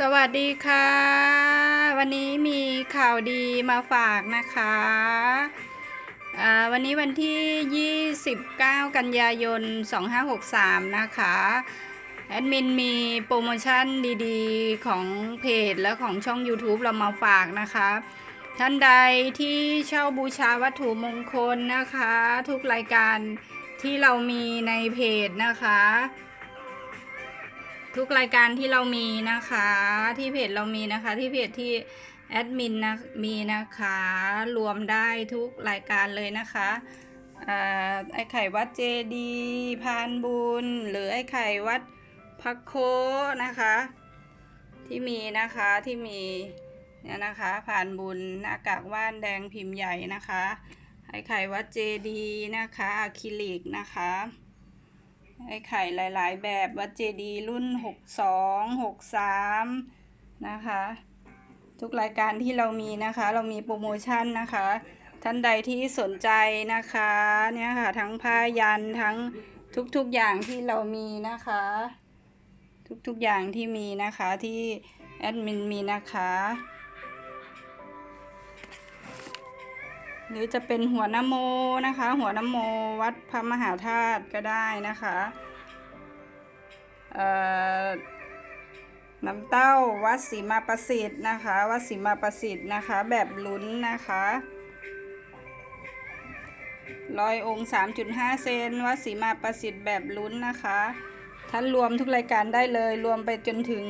สวัสดีค่ะ วันนี้มีข่าวดีมาฝากนะคะอ่าวันนี้วันที่ 29 กันยายน 2563 นะคะ แอดมินมีโปรโมชั่นดีๆ ของเพจและของช่อง YouTube เรามาฝากนะคะ ท่านใดที่เช่าบูชาวัตถุมงคลนะคะ ทุกรายการที่เรามีในเพจนะคะ ทุกรายการที่เรามีนะคะ ที่เพจเรามีนะคะ ที่เพจที่แอดมินนะมีนะคะ รวมได้ทุกรายการเลยนะคะไอ้ไข่วัดเจดีพานบุญ หรือไอ้ไข่วัดพักโคนะคะ ที่มีนะคะที่มีเนี่ยนะคะผ่านบุญหน้ากากว่านแดงพิมพ์ใหญ่นะคะไอ้ไข่วัดเจดีนะคะอะคริลิกนะคะ ไอ้ไข่หลาย ๆ แบบวัดเจดีรุ่น 62 63 นะคะ ทุกรายการที่เรามีนะคะ เรามีโปรโมชั่นนะคะ ท่านใดที่สนใจนะคะเนี่ยค่ะทั้งผ้ายันทั้งทุกๆอย่างที่เรามีนะคะ ทุกๆอย่างที่มีนะคะที่แอดมินมีนะคะ หรือจะเป็นหัวนโมนะคะ หัวนโมวัดพระมหาธาตุก็ได้นะคะน้ำเต้าวัดศรีมาประสิทธิ์นะคะ วัดศรีมาประสิทธิ์นะคะ แบบลุ้นนะคะร้อยองค์3.5 เซนวัดศรีมาประสิทธิ์แบบลุ้นนะคะท่านรวมทุกรายการได้เลยรวมไปจนถึง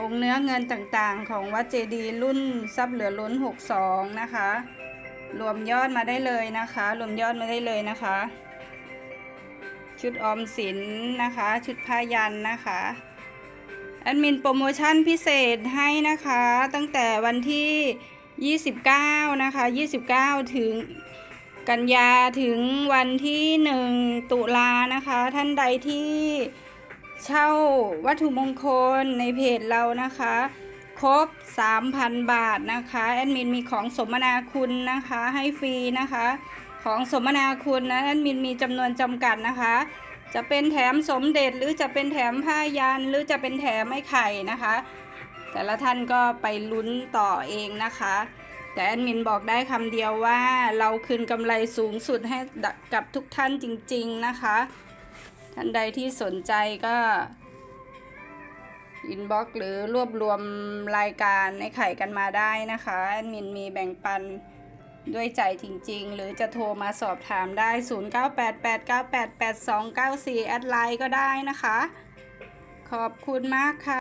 องค์เนื้อเงินต่างๆ ของวัดเจดีย์รุ่นทรัพย์เหลือล้น 62 นะคะ รวมยอดมาได้เลยนะคะ รวมยอดมาได้เลยนะคะ ชุดออมสินนะคะ ชุดผ้ายันนะคะแอดมินโปรโมชั่นพิเศษให้นะคะ ตั้งแต่วันที่ 29 นะคะ 29 ถึงกันยาถึงวันที่ 1 ตุลานะคะ ท่านใดที่เช่าวัตถุมงคลในเพจเรานะคะ ครบ 3,000 บาทนะคะแอดมินมีของสมนาคุณนะคะให้ฟรีนะคะ ของสมนาคุณนะแอดมินมีจำนวนจำกัดนะคะ จะเป็นแถมสมเด็จหรือจะเป็นแถมผ้ายันหรือจะเป็นแถมไม้ไข่นะคะ แต่ละท่านก็ไปลุ้นต่อเองนะคะ แต่แอดมินบอกได้คำเดียวว่าเราคืนกำไรสูงสุดให้กับทุกท่านจริง ๆนะคะ ท่านใดที่สนใจก็ อินบ็อกหรือรวบรวมรายการในไข่กันมาได้นะคะแอดมินมีแบ่งปันด้วยใจจริง ๆ หรือจะโทรมาสอบถามได้ 0988988294 แอดไลน์ก็ได้นะคะ ขอบคุณมากค่ะ